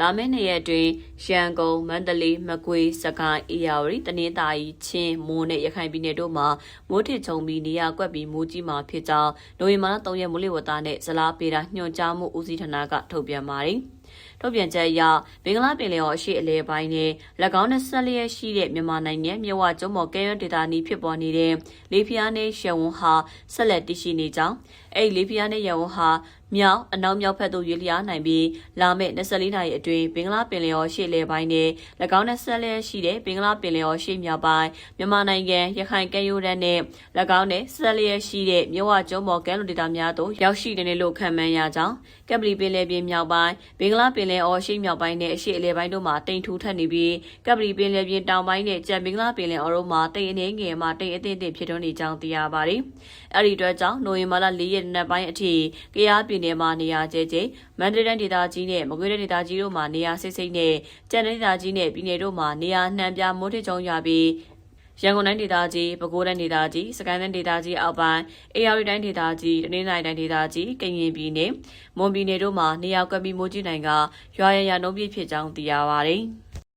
လာမယ့်နှစ်ရက်အတွင်းရန်ကုန်မန္တလေးမကွေးစကိုင်းအေရဝတီတနင်္သာရီချင်းမိုးနဲ့ရခိုင်ပြည်နယ်တို့မှာမိုးထစ်ချုံပြီးနေရာကွက်ပြီးမိုးကြီးမှာဖြစ်ကြောင်းနိုဝင်ဘာလ3ရက်မိုးလေဝသနဲ့ဇလားပေတာညွှန်ကြားမှုဦးစီးဌာနကထုတ်ပြန်ပါတယ်။ထုတ်ပြန်ချက်အရဘင်္ဂလားပင်လယ်အော်အရှေ့အလယ်ပိုင်းနဲ့၎င်းနဲ့ဆက်လျက်ရှိတဲ့မြန်မာနိုင်ငံမြဝကျုံမော်ကဲရွန်းဒေသနီးဖြစ်ပေါ်နေတဲ့လေဖျားနဲ့ရှယ်ဝန်းဟာဆက်လက်တည်ရှိနေကြောင်းအဲ့ဒီလေဖျားနဲ့ရဝန်းဟာ မြောက်အနောက်မြောက်ဘက်သို့ရွေ့လျားနိုင်ပြီးလာမယ့်24နာရီအတွင်းဘင်္ဂလားပင်လယ်အော်ရှေ့လယ်ပိုင်းနဲ့၎င်းနဲ့ဆက်လျက်ရှိတဲ့ဘင်္ဂလားပင်လယ်အော်ရှေ့မြောက်ပိုင်းမြန်မာနိုင်ငံရခိုင်ကမ်းရိုးတန်းနဲ့၎င်းနဲ့ဆက်လျက်ရှိတဲ့မြဝကျုံမော်ကဲလွန်ဒေသများသို့ရောက်ရှိနေတယ်လို့ခန့်မှန်းရကြောင်းကပ်ပလီပင်လယ်ပြင်မြောက်ပိုင်းဘင်္ဂလားပင်လယ်အော်ရှေ့မြောက်ပိုင်းနဲ့အရှေ့အလယ်ပိုင်းတို့မှာတိမ်ထူထပ်နေပြီးကပ်ပလီပင်လယ်ပြင်တောင်ပိုင်းနဲ့ကြံဘင်္ဂလားပင်လယ်အော်တို့မှာတိမ်အနေငယ်မှာတိမ်အသင့်အင့်ဖြစ်ထွန်းနေကြောင်းသိရပါတယ်။အဲဒီအတွက်ကြောင့်နိုဝင်ဘာလ၄ရက်နေ့ပိုင်းအထိကရားပြည်နယ်မှာနေရာကျဲကျဲမန္တလေးတိုင်းဒေသကြီးနဲ့မကွေးတိုင်းဒေသကြီးတို့မှာနေရာစိတ်စိတ်နဲ့ကြံတဲ့ဒေသကြီးနဲ့ပြည်နယ်တို့မှာနေရာနှံပြမိုးထစ်ချုံရွာပြီးရန်ကုန်တိုင်းဒေသကြီးပဲခူးတိုင်းဒေသကြီးစကိုင်းတိုင်းဒေသကြီးအောက်ပိုင်းအေရဝတီတိုင်းဒေသကြီးတနင်္သာရီတိုင်းဒေသကြီးကရင်ပြည်နယ်မွန်ပြည်နယ်တို့မှာနေရာကွက်ပြီးမိုးကြီးနိုင်ကရွာရရနှုံးပြည့်ဖြစ်ကြောင်းသိရပါတယ်။